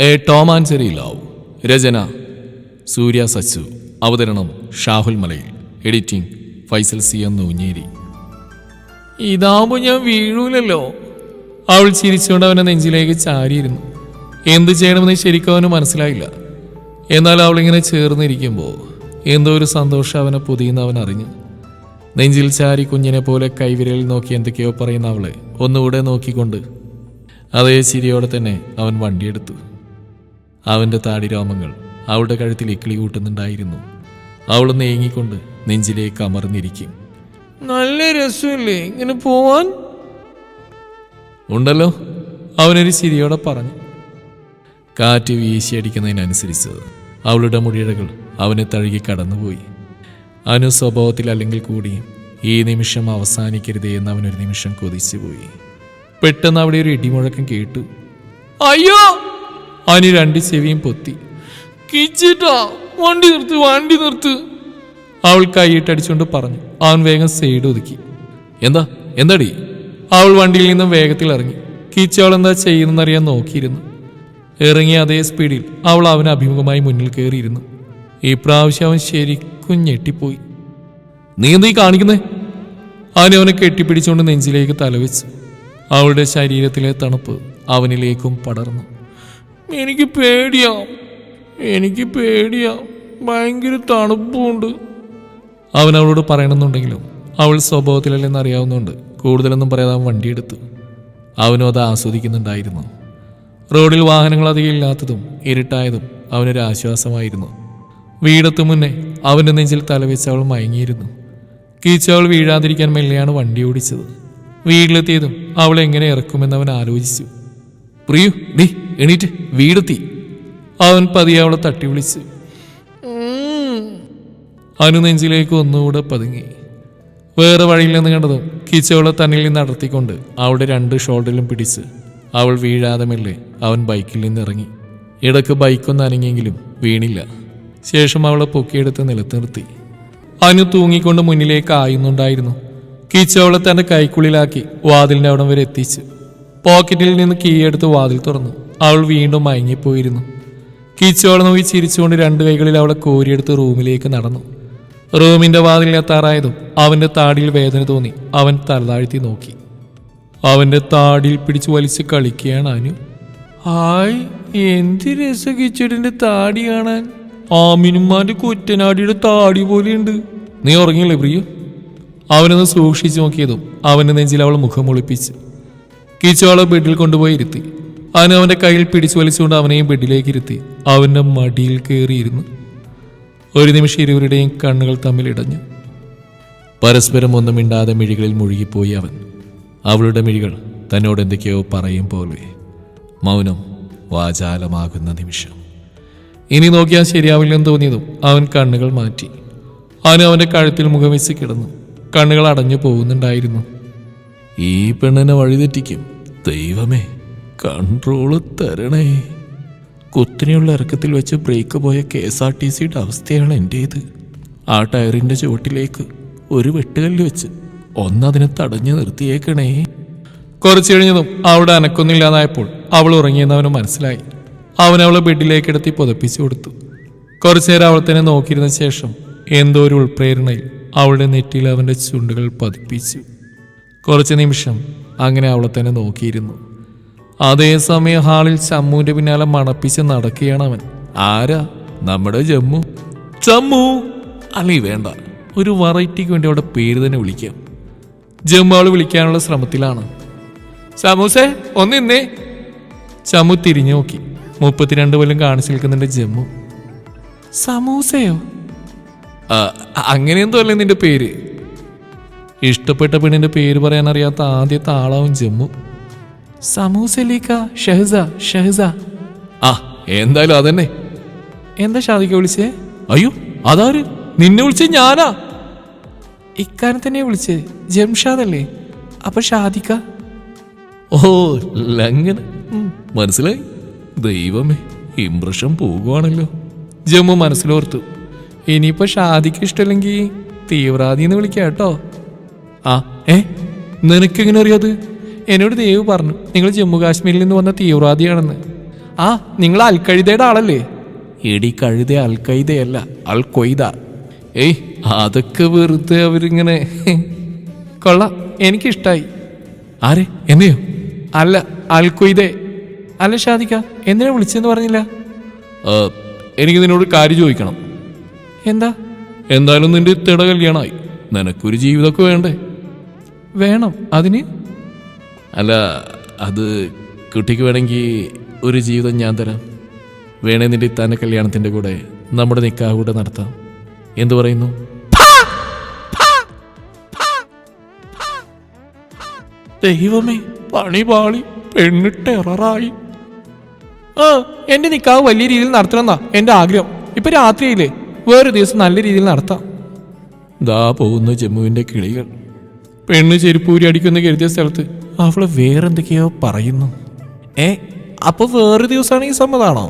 A Tom and Jerry love. രചന സൂര്യ സച്ചു. അവതരണം Shahul Malayil. Editing Faisal C M Noonjeri. ഇതാവുമ്പോൾ ഞാൻ വീഴൂലല്ലോ. അവൾ ചിരിച്ചുകൊണ്ട് അവനെ നെഞ്ചിലേക്ക് ചാരിയിരുന്നു. എന്ത് ചെയ്യണമെന്ന് ശരിക്കും അവന് മനസ്സിലായില്ല. എന്നാൽ അവളിങ്ങനെ ചേർന്നിരിക്കുമ്പോൾ എന്തോ ഒരു സന്തോഷം അവനെ പുതിയെന്ന് അവൻ അറിഞ്ഞു. നെഞ്ചിൽ ചാരി കുഞ്ഞിനെ പോലെ കൈവിരലിൽ നോക്കി എന്തൊക്കെയോ പറയുന്ന അവളെ ഒന്നുകൂടെ നോക്കിക്കൊണ്ട് അതേ ചിരിയോടെ തന്നെ അവൻ വണ്ടിയെടുത്തു. അവന്റെ താടിരോമങ്ങൾ അവളുടെ കഴുത്തിൽ ഇക്കിളി കൂട്ടുന്നുണ്ടായിരുന്നു. അവൾ നീങ്ങിക്കൊണ്ട് നെഞ്ചിലേക്ക് അമർന്നിരിക്കും. നല്ല രസമില്ലേ ഇങ്ങനെ പോവാൻ? ഉണ്ടല്ലോ അവനൊരു ചിരിയോടെ പറഞ്ഞു. കാറ്റ് വീശിയടിക്കുന്നതിനനുസരിച്ച് അവളുടെ മുടിയിഴകൾ അവനെ തഴുകി കടന്നുപോയി. അനുസ്വഭാവത്തിൽ അല്ലെങ്കിൽ കൂടി ഈ നിമിഷം അവസാനിക്കരുതേ എന്ന് അവനൊരു നിമിഷം കൊതിച്ചുപോയി. പെട്ടെന്ന് അവിടെ ഒരു ഇടിമുഴക്കം കേട്ടു. അയ്യോ! അനു രണ്ട് ചെവിയും പൊത്തി. കിച്ചിട്ടാ വണ്ടി നിർത്ത് വണ്ടി നിർത്ത്. അവൾ കൈയിട്ടടിച്ചുകൊണ്ട് പറഞ്ഞു. അവൻ വേഗം സൈഡ് ഒതുക്കി. എന്താ എന്താടി? അവൾ വണ്ടിയിൽ നിന്നും വേഗത്തിൽ ഇറങ്ങി. കിച്ചവൾ എന്താ ചെയ്യുന്നറിയാൻ നോക്കിയിരുന്നു. ഇറങ്ങിയ അതേ സ്പീഡിൽ അവൾ അവന് അഭിമുഖമായി മുന്നിൽ കയറിയിരുന്നു. ഈ പ്രാവശ്യം അവൻ ശരിക്കും ഞെട്ടിപ്പോയി. നീ എന്തീ കാണിക്കുന്നേ? അവനെ അവനെ കെട്ടിപ്പിടിച്ചുകൊണ്ട് നെഞ്ചിലേക്ക് തലവെച്ചു. അവളുടെ ശരീരത്തിലെ തണുപ്പ് അവനിലേക്കും പടർന്നു. എനിക്ക് പേടിയാ. എനിക്ക് പേടിയാ. ഭയങ്കര തണുപ്പുണ്ട്. അവൻ അവളോട് പറയണമെന്നുണ്ടെങ്കിലും അവൾ സ്വഭാവത്തിലല്ലെന്ന് അറിയാവുന്നുണ്ട് കൂടുതലൊന്നും പറയാതെ അവൻ വണ്ടിയെടുത്തു അവനും അത് ആസ്വദിക്കുന്നുണ്ടായിരുന്നു. റോഡിൽ വാഹനങ്ങൾ അധികം ഇല്ലാത്തതും ഇരുട്ടായതും അവനൊരു ആശ്വാസമായിരുന്നു. വീടത്തു മുന്നേ അവന്റെ നെഞ്ചിൽ തലവെച്ച് അവൾ മയങ്ങിയിരുന്നു. കീച്ചവൾ വീഴാതിരിക്കാൻ മെല്ലെയാണ് വണ്ടി ഓടിച്ചത്. വീട്ടിലെത്തിയതും അവൾ എങ്ങനെ ഇറക്കുമെന്ന് അവൻ ആലോചിച്ചു. പ്രിയു ദേ എണീറ്റ് വീടെത്തി. അവൻ പതിയെ അവളെ തട്ടി വിളിച്ചു. അനു നെഞ്ചിലേക്ക് ഒന്നുകൂടെ പതുങ്ങി. വേറെ വഴിയില്ലെന്ന് കണ്ടതും കിച്ചവളെ തന്നിൽ നിന്ന് അടർത്തിക്കൊണ്ട് അവളുടെ രണ്ട് ഷോൾഡറിലും പിടിച്ച് അവൾ വീഴാതെ മെല്ലെ അവൻ ബൈക്കിൽ നിന്ന് ഇറങ്ങി. ഇടയ്ക്ക് ബൈക്കൊന്ന് അനങ്ങിയെങ്കിലും വീണില്ല. ശേഷം അവളെ പൊക്കിയെടുത്ത് നിലത്ത് നിർത്തി. അനു തൂങ്ങിക്കൊണ്ട് മുന്നിലേക്ക് ആയുന്നുണ്ടായിരുന്നു. കിച്ചവളെ തന്റെ കൈക്കുള്ളിലാക്കി വാതിലിന്റെ അവിടം വരെ എത്തിച്ച്. പോക്കറ്റിൽ നിന്ന് കീയെടുത്ത് വാതിൽ തുറന്നു. അവൾ വീണ്ടും മയങ്ങിപ്പോയിരുന്നു. കിച്ചോളം നോക്കി ചിരിച്ചുകൊണ്ട് രണ്ട് കൈകളിൽ അവളെ കോരിയെടുത്ത് റൂമിലേക്ക് നടന്നു. റൂമിന്റെ വാതിൽ എത്താറായതും അവന്റെ താടിയിൽ വേദന തോന്നി. അവൻ തലതാഴ്ത്തി നോക്കി. അവന്റെ താടിയിൽ പിടിച്ചു വലിച്ച് കളിക്കുകയാണ് അനു. ഹായ് എന്ത് രസ കിച്ചടിന്റെ താടി കാണാൻ? ആമിനുമാന്റെ കുറ്റനാടിയുടെ താടി പോലെയുണ്ട്. നീ ഉറങ്ങിയില്ലേ പ്രിയ? അവനൊന്ന് സൂക്ഷിച്ചു നോക്കിയതും അവന്റെ നെഞ്ചിൽ അവൾ മുഖം ഒളിപ്പിച്ച് കീച്ചോളെ ബെഡിൽ കൊണ്ടുപോയി ഇരുത്തി. അവൻ അവന്റെ കയ്യിൽ പിടിച്ചു വലിച്ചുകൊണ്ട് അവനെയും ബെഡിലേക്ക് ഇരുത്തി. അവന്റെ മടിയിൽ കയറിയിരുന്നു. ഒരു നിമിഷം ഇരുവരുടെയും കണ്ണുകൾ തമ്മിൽ ഇടഞ്ഞു. പരസ്പരം ഒന്നും മിണ്ടാതെ മിഴികളിൽ മുഴുകിപ്പോയി അവൻ. അവളുടെ മിഴികൾ തന്നോട് എന്തൊക്കെയോ പറയും പോലെ. മൗനം വാചാലമാകുന്ന നിമിഷം. ഇനി നോക്കിയാൽ ശരിയാവില്ലെന്ന് തോന്നിയതും അവൻ കണ്ണുകൾ മാറ്റി. അവൻ അവന്റെ കഴുത്തിൽ മുഖം വെച്ച് കിടന്നു. കണ്ണുകൾ അടഞ്ഞു പോകുന്നുണ്ടായിരുന്നു. ഈ പെണ്ണിനെ വഴിതെറ്റിക്കും. ദൈവമേ. കൺട്രോൾ തരണേ. കുത്തിനെയുള്ള ഇറക്കത്തിൽ വെച്ച് ബ്രേക്ക് പോയ കെ എസ് ആർ ടി സിയുടെ അവസ്ഥയാണ് എന്റേത് ആ ടയറിന്റെ ചുവട്ടിലേക്ക് ഒരു വെട്ടുകല്ല് വെച്ച് ഒന്നതിനെ തടഞ്ഞു നിർത്തിയേക്കണേ. കുറച്ചു കഴിഞ്ഞതും അവിടെ അനക്കൊന്നില്ലാതായപ്പോൾ അവൾ ഉറങ്ങിയെന്ന് അവന് മനസ്സിലായി. അവൻ അവളെ ബെഡിലേക്ക് എടുത്തി പുതപ്പിച്ചു കൊടുത്തു. കുറച്ചു നേരം അവൾ തന്നെ നോക്കിയിരുന്ന ശേഷം എന്തോ ഒരു ഉൾപ്രേരണയിൽ അവളുടെ നെറ്റിയിൽ അവന്റെ ചുണ്ടുകൾ പതിപ്പിച്ചു. കുറച്ച് നിമിഷം അങ്ങനെ അവളെ തന്നെ നോക്കിയിരുന്നു. അതേസമയം ഹാളിൽ ചമ്മുവിന്റെ പിന്നാലെ മണപ്പിച്ച് നടക്കുകയാണ് അവൻ. ആരാ? നമ്മുടെ ജമ്മു? ചമ്മു? അല്ലേ വേണ്ട. ഒരു വെറൈറ്റിക്ക് വേണ്ടി അവിടെ പേര് തന്നെ വിളിക്കാം. ജമ്മു അവൾ വിളിക്കാനുള്ള ശ്രമത്തിലാണ്. സമൂസേ ഒന്നിന്നേ ചമ്മു തിരിഞ്ഞു നോക്കി. മുപ്പത്തിരണ്ട് കൊല്ലം കാണിച്ചു നിൽക്കുന്നുണ്ട് ജമ്മു. സമൂസയോ? അങ്ങനെയെന്തോ അല്ലേ നിന്റെ പേര്? ഇഷ്ടപ്പെട്ട പെണ്ണിന്റെ പേര് പറയാൻ അറിയാത്ത ആദ്യത്തെ ആളാവും ജമ്മു. സമൂസലീക്ക ഷഹ്സ ഷഹ്സ. ആ എന്തായാലും അതന്നെ. എന്താ ഷാദിക്ക വിളിച്ചേ? അയ്യോ അതാര്? നിന്നെ വിളിച്ച ഞാനാ. ഇക്കാരം തന്നെ വിളിച്ചേ ജംഷാദ് അല്ലേ അപ്പൊ ഷാദിക്ക? ഓ ലങ്ങനെ മനസ്സിലായി? ദൈവമേ ഇംപ്രഷൻ പോകുവാണല്ലോ. ജമ്മു മനസ്സിലോർത്തു. ഇനിയിപ്പോ ഷാദിക്ക് ഇഷ്ടമല്ലെങ്കിൽ തീവ്രവാദി എന്ന് വിളിക്കാം കേട്ടോ ആ ഏ? നിനക്കെങ്ങനെ അറിയാത്? എന്നോട് ദേവ് പറഞ്ഞു നിങ്ങൾ ജമ്മു കാശ്മീരിൽ നിന്ന് വന്ന തീവ്രവാദിയാണെന്ന്. ആ നിങ്ങൾ അൽക്കഴുതയുടെ ആളല്ലേ? എടി കഴുത അൽക്കൈതയല്ല അൽ കൊയ്ത ഏയ് അതൊക്കെ വെറുതെ അവരിങ്ങനെ കൊള്ളാം എനിക്കിഷ്ടായി. ആരെ? എന്നെയോ? അല്ല അൽക്കൊയ്തേ അല്ല ഷാദിക്ക എന്തിനാ വിളിച്ചെന്ന് പറഞ്ഞില്ല? എനിക്ക് നിന്നോട് കാര്യം ചോദിക്കണം. എന്താ? എന്തായാലും നിന്റെ തിട കല്യാണമായി നിനക്കൊരു ജീവിതമൊക്കെ വേണ്ടേ? വേണം അതിന്? അല്ല അത് കുട്ടിക്ക് വേണമെങ്കിൽ ഒരു ജീവിതം ഞാൻ തരാം. വേണേ നിന്റെ ഇത്താന്റെ കല്യാണത്തിന്റെ കൂടെ നമ്മുടെ നിക്കാഹ് കൂടെ നടത്താം. എന്തു പറയുന്നു? ദൈവമേ പണി പാളി പെണ്ണിട്ട് എററായി. ആ എന്റെ നിക്കാവ് വലിയ രീതിയിൽ നടത്തണമെന്നാ എന്റെ ആഗ്രഹം. ഇപ്പൊ രാത്രിയില്ലേ വേറൊരു ദിവസം നല്ല രീതിയിൽ നടത്താം. ദാ പോകുന്നു ജമ്മുവിന്റെ കിളികൾ. പെണ്ണ് ചെരുപ്പൂരി അടിക്കുന്ന കരുതിയ സ്ഥലത്ത് അവൾ വേറെന്തൊക്കെയോ പറയുന്നു. ഏ അപ്പൊ വേറെ ഈ സമ്മതാണോ?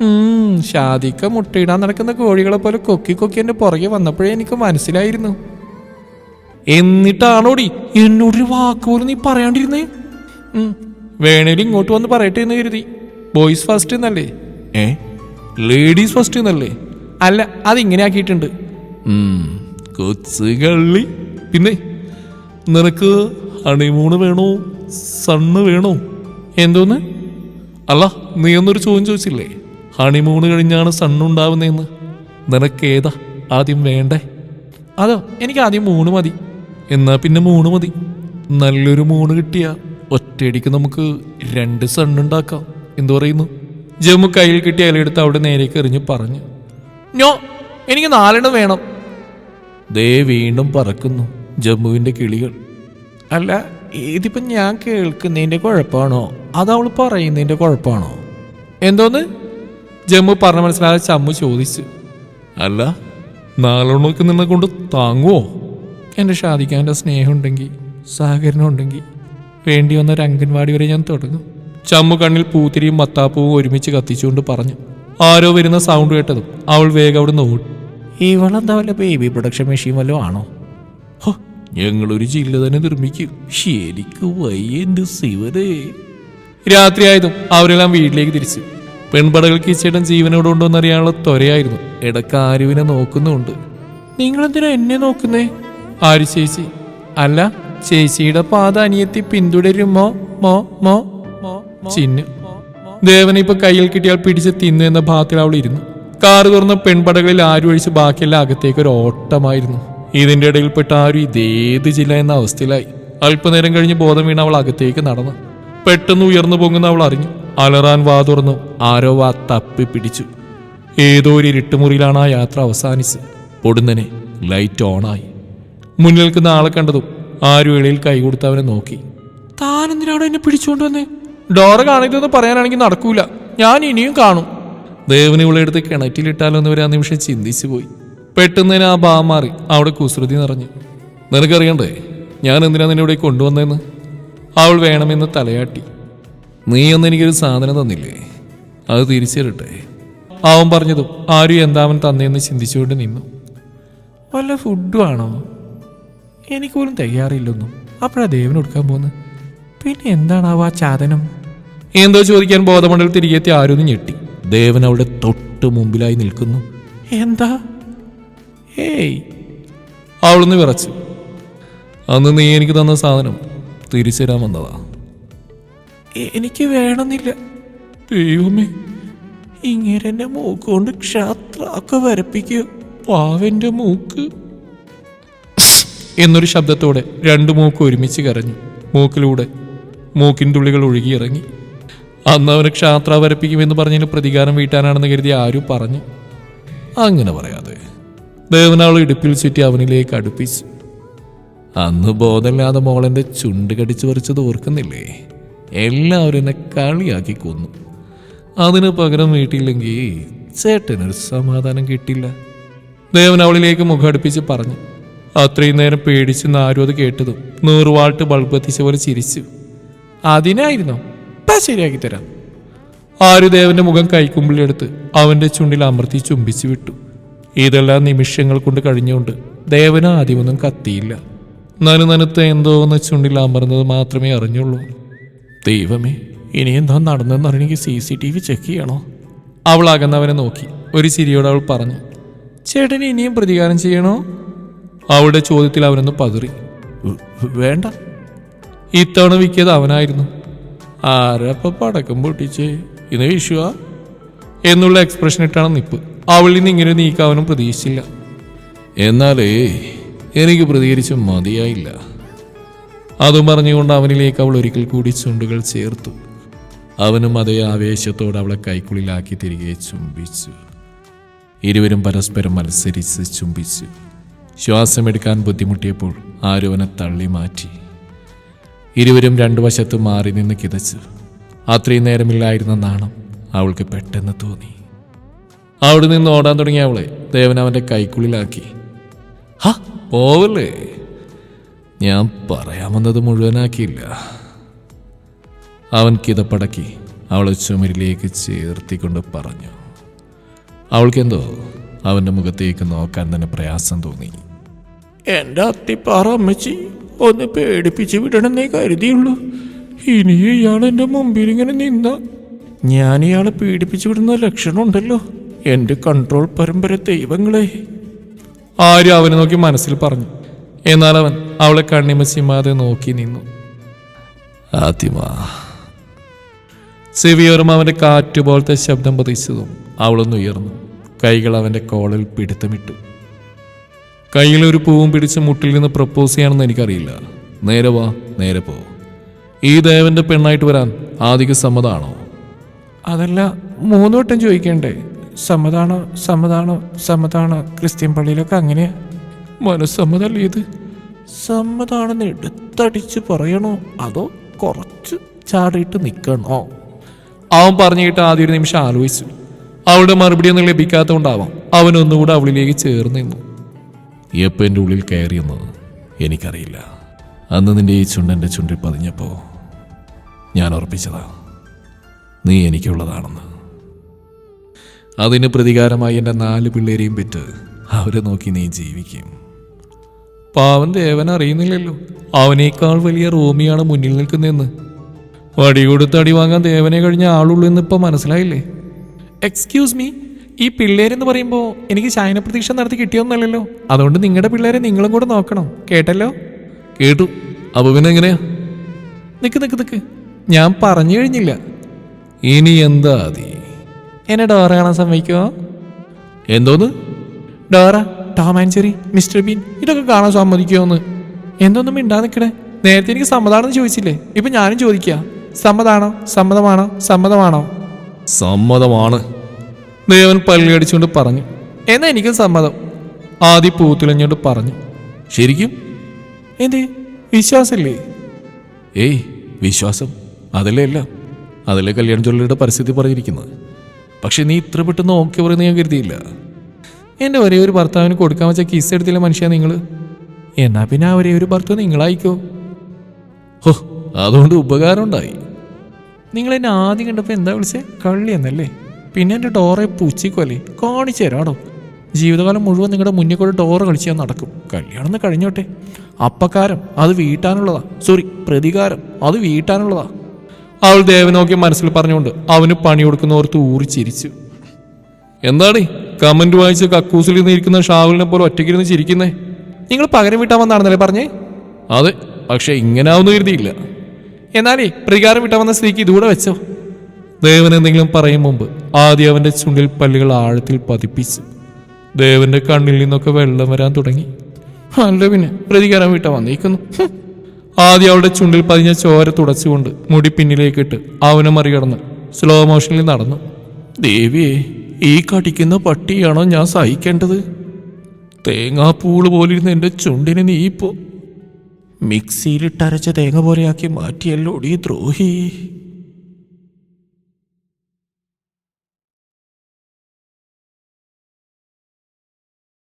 ഉം, ഷാദിക്ക മുട്ടയിടാൻ നടക്കുന്ന കോഴികളെ പോലെ കൊക്കി കൊക്കി എന്റെ പുറകെ വന്നപ്പോഴേ എനിക്ക് മനസ്സിലായിരുന്നു. എന്നിട്ടാണോടി എന്നോടൊരു വാക്ക് പോലും നീ പറയാണ്ടിരുന്നേ? വേണേലും ഇങ്ങോട്ട് വന്ന് പറയട്ടെ എന്ന് കരുതി. ബോയ്സ് ഫസ്റ്റ് എന്നല്ലേ? ഏ? ലേഡീസ് ഫസ്റ്റ് എന്നല്ലേ? അല്ല അതിങ്ങനെ ആക്കിയിട്ടുണ്ട്. കൊച്ചുകള്ളി പിന്നെ നിനക്ക് ഹണിമൂണ് വേണോ? സണ്ണ് വേണോ? എന്തോന്ന്? അല്ല നീ ഒന്നൊരു ചോദ്യം ചോദിച്ചില്ലേ? ഹണിമൂണ് കഴിഞ്ഞാണ് സണ്ണുണ്ടാവുന്നതെന്ന് നിനക്ക് ഏതാ ആദ്യം വേണ്ടേ? അതോ എനിക്ക് ആദ്യം മൂണ് മതി. എന്നാ പിന്നെ മൂണ് മതി. നല്ലൊരു മൂണ് കിട്ടിയ ഒറ്റയടിക്ക് നമുക്ക് രണ്ട് സണ്ണുണ്ടാക്കാം. എന്തു പറയുന്നു? ജമ്മു കയ്യിൽ കിട്ടിയ ഇലയെടുത്ത് അവിടെ നേരേക്ക് എറിഞ്ഞ് പറഞ്ഞു. ഞോ എനിക്ക് നാലെണ്ണം വേണം. ദേ വീണ്ടും പറക്കുന്നു ജമ്മുവിന്റെ കിളികൾ. അല്ല ഇതിപ്പം ഞാൻ കേൾക്കുന്നതിന്റെ കുഴപ്പമാണോ? അത് അവൾ പറയുന്നതിന്റെ കുഴപ്പമാണോ? എന്തോന്ന്? ജമ്മു പറഞ്ഞ മനസ്സിലാതെ ചമ്മു ചോദിച്ചു. അല്ല നാലെണ്ണമൊക്കെ നിന്നെ കൊണ്ട് താങ്ങുവോ? എന്റെ ഷാദിക്കാന്റെ സ്നേഹമുണ്ടെങ്കിൽ സഹകരണം ഉണ്ടെങ്കിൽ വേണ്ടി വന്ന ഒരു അംഗൻവാടി വരെ ഞാൻ തുടങ്ങും. ചമ്മു കണ്ണിൽ പൂത്തിരിയും മത്താപ്പൂവും ഒരുമിച്ച് കത്തിച്ചുകൊണ്ട് പറഞ്ഞു. ആരോ വരുന്ന സൗണ്ട് കേട്ടതും അവൾ വേഗം അവിടെ നിന്ന് ഓടി. ഇവളെന്താ വല്ല ബേബി പ്രൊഡക്ഷൻ മെഷീൻ വല്ലതും ആണോ? ഹോ, ഞങ്ങളൊരു ജില്ല തന്നെ നിർമ്മിക്കും. ശരിക്ക് വയ്യന്റെ ശിവരേ രാത്രിയായതും അവരെല്ലാം വീട്ടിലേക്ക് തിരിച്ചു. പെൺപടകൾ കീച്ചേട്ടൻ ചേട്ടൻ ജീവനോട് ഉണ്ടോ എന്നറിയാനുള്ള ത്വരയായിരുന്നു. ഇടയ്ക്ക് ആരുവിനെ നോക്കുന്നുണ്ട് നിങ്ങളെന്തിനാ എന്നെ നോക്കുന്നേ? ആര് ചേച്ചി? അല്ല ചേച്ചിയുടെ പാത അനിയത്തി പിന്തുടരുമോ മോ മോ മോ ചിന്നു. ദേവനെ ഇപ്പൊ കയ്യിൽ കിട്ടിയാൽ പിടിച്ച് തിന്നു എന്ന ഭാഗത്തിൽ അവൾ ഇരുന്നു. കാറ് തുറന്ന പെൺപടകളിൽ ആരും ഒഴിച്ച് ബാക്കിയെല്ലാം അകത്തേക്ക് ഒരു ഓട്ടമായിരുന്നു. ഇതിന്റെ ഇടയിൽപ്പെട്ട ആരും ഇതേത് ജില്ല എന്ന അവസ്ഥയിലായി. അല്പനേരം കഴിഞ്ഞ് ബോധം വീണ അവൾ അകത്തേക്ക് നടന്നു. പെട്ടെന്ന് ഉയർന്നു പൊങ്ങുന്ന അവൾ അറിഞ്ഞു. അലറാൻ വാ തുറന്നു. ആരോ വാ തപ്പി പിടിച്ചു. ഏതോ ഒരു ഇരുട്ടുമുറിയിലാണ് ആ യാത്ര അവസാനിച്ച് പൊടുന്നനെ ലൈറ്റ് ഓണായി മുന്നിൽ നിൽക്കുന്ന ആളെ കണ്ടതും ആരും ഇളയിൽ കൈ കൊടുത്തവനെ നോക്കി. താൻ എന്തിനാണ് എന്നെ പിടിച്ചുകൊണ്ട് വന്നേ? ഡോറ കാണില്ലെന്ന് പറയാനാണെങ്കിൽ നടക്കൂല. ഞാൻ ഇനിയും കാണും. ദേവനെ ഇവളെടുത്ത് കിണറ്റിലിട്ടാലോ എന്നിവരെ ആ നിമിഷം ചിന്തിച്ചു പോയി പെട്ടെന്ന് ആ ഭാവം മാറി. അവിടെ കുസൃതി നിറഞ്ഞു. നിനക്കറിയണ്ടേ ഞാൻ എന്തിനാ നിന്നെ ഇവിടെ കൊണ്ടുവന്നതെന്ന് അവൾ വേണമെന്ന് തലയാട്ടി. നീ ഒന്ന് എനിക്കൊരു സാധനം തന്നില്ലേ? അത് തിരിച്ചു തരട്ടെ അവൻ പറഞ്ഞതും ആരും എന്താവൻ തന്നെയെന്ന് ചിന്തിച്ചുകൊണ്ട് നിന്നു. വല്ല ഫുഡും ആണോ? എനിക്ക് പോലും തയ്യാറില്ലൊന്നും. അപ്പോഴാ ദേവന് കൊടുക്കാൻ പോകുന്നത് പിന്നെ എന്താണാവോ ആ ചാതനം? എന്തോ ചോദിക്കാൻ ബോധമണ്ഡലത്തിൽ തിരികെത്തി ആരും ഞെട്ടി. ദേവൻ അവളുടെ തൊട്ട് മുമ്പിലായി നിൽക്കുന്നു. എന്താ? ഏയ് അവളൊന്ന് വിറച്ചു. അന്ന് നീ എനിക്ക് തന്ന സാധനം തിരിച്ചു തരാൻ വന്നതാ എനിക്ക് വേണമെന്നില്ല. ദൈവമേ ഇങ്ങനെ മൂക്ക് കൊണ്ട് ക്ഷാത്രമൊക്കെ വരപ്പിക്കുക പാവന്റെ മൂക്ക്. എന്നൊരു ശബ്ദത്തോടെ രണ്ടു മൂക്ക് ഒരുമിച്ച് കരഞ്ഞു. മൂക്കിലൂടെ മൂക്കിൻ തുള്ളികൾ ഒഴുകിയിറങ്ങി. അന്ന് അവന് ക്ഷാത്ര വരപ്പിക്കുമെന്ന് പറഞ്ഞതിന് പ്രതികാരം വീട്ടാനാണെന്ന് കരുതി ആരും പറഞ്ഞു? അങ്ങനെ പറയാതെ. ദേവനാൾ ഇടുപ്പിൽ ചുറ്റി അവനിലേക്ക് അടുപ്പിച്ചു. അന്ന് ബോധമില്ലാതെ മോളെന്റെ ചുണ്ട് കടിച്ചു പറിച്ചത് ഓർക്കുന്നില്ലേ? എല്ലാവരും എന്നെ കളിയാക്കി കൊന്നു. അതിന് പകരം വീട്ടിയില്ലെങ്കിൽ ചേട്ടനൊരു സമാധാനം കിട്ടില്ല. ദേവൻ അവളിലേക്ക് മുഖടുപ്പിച്ച് പറഞ്ഞു. അത്രയും നേരം പേടിച്ച് നാരും അത് കേട്ടതും നൂറ് വാൾട്ട് ബൾബ് എത്തിച്ച പോലെ ചിരിച്ചു. അതിനായിരുന്നു. ശരിയാക്കി തരാം. ആരു ദേവന്റെ മുഖം കൈക്കുമ്പിളിയെടുത്ത് അവന്റെ ചുണ്ടിൽ അമർത്തി ചുംബിച്ചു വിട്ടു. ഇതെല്ലാം നിമിഷങ്ങൾ കൊണ്ട് കഴിഞ്ഞുകൊണ്ട് ദേവന് ആദ്യമൊന്നും കത്തിയില്ല. നനു നനുത്ത എന്ന ചുണ്ടിൽ അമർന്നത് മാത്രമേ അറിഞ്ഞുള്ളൂ. ദൈവമേ ഇനി എന്താ നടന്നെന്ന് അറിയണമെങ്കിൽ C C T V check ചെയ്യണോ? അവൾ അകന്നവനെ നോക്കി. ഒരു ചിരിയോട് അവൾ പറഞ്ഞു ചേട്ടന് ഇനിയും പ്രതികാരം ചെയ്യണോ? അവളുടെ ചോദ്യത്തിൽ അവനൊന്ന് പതറി. വേണ്ട. ഇത്തവണ വിക്കിയത് അവനായിരുന്നു. ആരപ്പ പടക്കം പൊട്ടിച്ച്? ഇന്ന് വിഷുവാ? എന്നുള്ള എക്സ്പ്രഷൻ ഇട്ടാണ് നിപ്പ്. അവളിൽ നിന്ന് ഇങ്ങനെ നീക്കാവനും പ്രതീക്ഷിച്ചില്ല. എന്നാലേ എനിക്ക് പ്രതികരിച്ച് മതിയായില്ല. അതും പറഞ്ഞുകൊണ്ട് അവനിലേക്ക് അവൾ ഒരിക്കൽ കൂടി ചുണ്ടുകൾ ചേർത്തു. അവനും അതേ ആവേശത്തോടെ അവളെ കൈക്കുള്ളിലാക്കി തിരികെ ചുംബിച്ചു. ഇരുവരും പരസ്പരം മത്സരിച്ച് ചുംബിച്ചു. ശ്വാസമെടുക്കാൻ ബുദ്ധിമുട്ടിയപ്പോൾ ആരും അവനെ തള്ളി മാറ്റി. ഇരുവരും രണ്ടു വശത്ത് മാറി നിന്ന് കിതച്ചു. അത്രയും നേരമില്ലായിരുന്ന നാണം അവൾക്ക് പെട്ടെന്ന് തോന്നി. അവിടെ നിന്ന് ഓടാൻ തുടങ്ങിയ അവളെ ദേവൻ അവന്റെ കൈക്കുള്ളിലാക്കി. ഹാ പോവല്ലേ? ഞാൻ പറയാമെന്നത് മുഴുവനാക്കിയില്ല. അവൻ കിതപ്പടക്കി അവളെ ചുമരിലേക്ക് ചേർത്തിക്കൊണ്ട് പറഞ്ഞു. അവൾക്കെന്തോ അവന്റെ മുഖത്തേക്ക് നോക്കാൻ തന്നെ പ്രയാസം തോന്നി. എന്റെ അത്തിപ്പാറ അമ്മച്ചി ഒന്ന് പേടിപ്പിച്ച് വിടണമെന്നേ കരുതിയുള്ളൂ. ഇനി ഇയാൾ മുമ്പിൽ ഇങ്ങനെ നിന്ന ഞാൻ ഇയാളെ പീഡിപ്പിച്ചു വിടുന്ന ലക്ഷണമുണ്ടല്ലോ. എന്റെ കൺട്രോൾ പരമ്പര ദൈവങ്ങളെ. ആരും അവനെ നോക്കി മനസ്സിൽ പറഞ്ഞു. എന്നാൽ അവൻ അവളെ കണ്ണിമസിമാതെ നോക്കി നിന്നു. ആദ്യമാ സെവിയോറും അവന്റെ കാറ്റ് പോലത്തെ ശബ്ദം പതിച്ചതും അവളൊന്ന് ഉയർന്നു. കൈകൾ അവന്റെ കോളിൽ പിടുത്തമിട്ടു. കയ്യിൽ ഒരു പൂവും പിടിച്ച് മുട്ടിൽ നിന്ന് പ്രപ്പോസ് ചെയ്യാണെന്ന് എനിക്കറിയില്ല. നേരെ വാ നേരെ പോ. ഈ ദേവന്റെ പെണ്ണായിട്ട് വരാൻ ആദിക സമ്മതാണോ? അതല്ല മൂന്നുവട്ടം ചോദിക്കണ്ടേ? സമ്മതാണോ സമ്മതാണോ സമ്മതാണോ ക്രിസ്ത്യൻ പള്ളിയിലൊക്കെ അങ്ങനെയാ മനസ്സമ്മതല്ലേ ഇത്? സമ്മതാണെന്ന് എടുത്തടിച്ച് പറയണോ? അതോ കുറച്ച് ചാടിയിട്ട് നിൽക്കണോ അവൻ പറഞ്ഞു കേട്ട് ആദ്യ ഒരു നിമിഷം ആലോചിച്ചു. അവളുടെ മറുപടി ഒന്നും ലഭിക്കാത്തതുകൊണ്ടാവാം അവൻ ഒന്നുകൂടെ അവളിലേക്ക് ചേർന്ന് നിന്നു. എപ്പോൾ എന്റെ ഉള്ളിൽ കയറിയെന്ന് എനിക്കറിയില്ല. അന്ന് നിന്റെ ഈ ചുണ്ടന്റെ ചുണ്ടിൽ പതിഞ്ഞപ്പോൾ ഞാൻ ഉറപ്പിച്ചതാ. നീ എനിക്കുള്ളതാണെന്ന്. അതിന് പ്രതികാരമായി എന്റെ നാല് പിള്ളേരെയും പെറ്റ് അവരെ നോക്കി നീ ജീവിക്കും. പാവൻ ദേവൻ അറിയുന്നില്ലല്ലോ. അവനേക്കാൾ വലിയ റോമിയാണ് മുന്നിൽ നിൽക്കുന്നതെന്ന്. വടി കൊടുത്ത് അടി വാങ്ങാൻ ദേവനെ കഴിഞ്ഞ ആളുള്ളൂ എന്ന് ഇപ്പം മനസ്സിലായില്ലേ? എക്സ്ക്യൂസ് മീ ഈ പിള്ളേരെന്ന് പറയുമ്പോൾ എനിക്ക് ശയന പ്രതീക്ഷ നടത്തി കിട്ടിയൊന്നല്ലല്ലോ. അതുകൊണ്ട് നിങ്ങളുടെ പിള്ളേരെ നിങ്ങളും കൂടെ നോക്കണം. കേട്ടല്ലോ? കേട്ടു. അപ്പൊ പിന്നെ എങ്ങനെയാ? നിക്ക് നിക്ക് നിക്ക്. ഞാൻ പറഞ്ഞു കഴിഞ്ഞില്ല. ഇനി എന്താ അതി എന്നെ ഡോറ കാണാൻ സമ്മതിക്കുമോ എന്തോന്ന്? Dora Tom and Jerry mister bean ഇതൊക്കെ കാണാൻ സമ്മതിക്കുമോന്ന് എന്തോന്നും മിണ്ടാ നിൽക്കണേ നേരത്തെ എനിക്ക് സമ്മതാണെന്ന് ചോദിച്ചില്ലേ? ഇപ്പൊ ഞാനും ചോദിക്കുക സമ്മതാണോ? സമ്മതമാണോ? സമ്മതമാണോ? സമ്മതമാണ്. ദേവൻ പല്ലടിച്ചുകൊണ്ട് പറഞ്ഞു. എന്നാ എനിക്കും സമ്മതം. ആദ്യ പൂത്തിളഞ്ഞോണ്ട് പറഞ്ഞു. ശരിക്കും? എന്തേ? വിശ്വാസല്ലേ? ഏയ് വിശ്വാസം. അതല്ലേ എല്ലാം. അതല്ലേ കല്യാൺ ചൊല്ലിയുടെ പരിസ്ഥിതി പറഞ്ഞിരിക്കുന്നത്. പക്ഷെ നീ ഇത്ര പെട്ടെന്ന് ഓക്കെ പറയുന്ന ഞാൻ കരുതിയില്ല. എന്റെ ഒരേ ഒരു ഭർത്താവിന് കൊടുക്കാൻ വെച്ച കിസ് എടുത്തില്ല മനുഷ്യ നിങ്ങൾ എന്നാ പിന്നെ ആ ഒരേ ഒരു ഭർത്താവ് നിങ്ങളായിക്കോ? ഹോ അതുകൊണ്ട് ഉപകാരം ഉണ്ടായി നിങ്ങൾ എന്നെ ആദ്യം കണ്ടപ്പോൾ എന്താ വിളിച്ചേ? കള്ളി എന്നല്ലേ? പിന്നെ എന്റെ ഡോറെ പൂച്ചിക്കോലേ? കാണിച്ചു തരാടോ. ജീവിതകാലം മുഴുവൻ നിങ്ങളുടെ മുന്നിൽ കൂടെ ഡോറ് കളിച്ച് ഞാൻ നടക്കും. കല്യാണം കഴിഞ്ഞോട്ടെ. അപ്പക്കാരം അത് വീട്ടാനുള്ളതാ. സോറി പ്രതികാരം അത് വീട്ടാനുള്ളതാ. അവൾ ദേവനോക്കി മനസ്സിൽ പറഞ്ഞുകൊണ്ട് അവന് പണി കൊടുക്കുന്നവർക്ക് ഊറി ചിരിച്ചു. എന്താണ് കമന്റ് വായിച്ച് കക്കൂസിൽ നിന്ന് ഇരിക്കുന്ന ഷാവുലിനെ പോലെ ഒറ്റയ്ക്കിരുന്ന് ചിരിക്കുന്നേ? നിങ്ങൾ പകരം വിട്ടാമെന്നാണെന്നല്ലേ പറഞ്ഞേ? അതെ പക്ഷെ ഇങ്ങനെ ആവുന്നു കരുതിയില്ല എന്നാലേ പ്രതികാരം വിട്ടാമെന്ന സ്ത്രീക്ക് ഇതുകൂടെ വെച്ചോ? ദേവൻ എന്തെങ്കിലും പറയും മുമ്പ് ആദ്യം അവന്റെ ചുണ്ടിൽ പല്ലുകൾ ആഴത്തിൽ പതിപ്പിച്ചു ദേവന്റെ കണ്ണിൽ നിന്നൊക്കെ വെള്ളം വരാൻ തുടങ്ങി. അല്ല പിന്നെ പ്രതികാരം വിട്ടാൻ വന്നിരിക്കുന്നു ഹും. ആദ്യം അവളുടെ ചുണ്ടിൽ പതിഞ്ഞ ചോര തുടച്ചുകൊണ്ട് മുടി പിന്നിലേക്കിട്ട് അവനെ മറികടന്ന് സ്ലോ മോഷനിൽ നടന്നു. ദേവിയെ ഈ കടിക്കുന്ന പട്ടിയാണോ ഞാൻ സഹിക്കേണ്ടത്? തേങ്ങാപ്പൂൾ പോലിരുന്ന എന്റെ ചുണ്ടിനെ നീ ഇപ്പോ. മിക്സിയിലിട്ടരച്ച തേങ്ങ പോലെയാക്കി മാറ്റിയല്ലോടി ദ്രോഹി.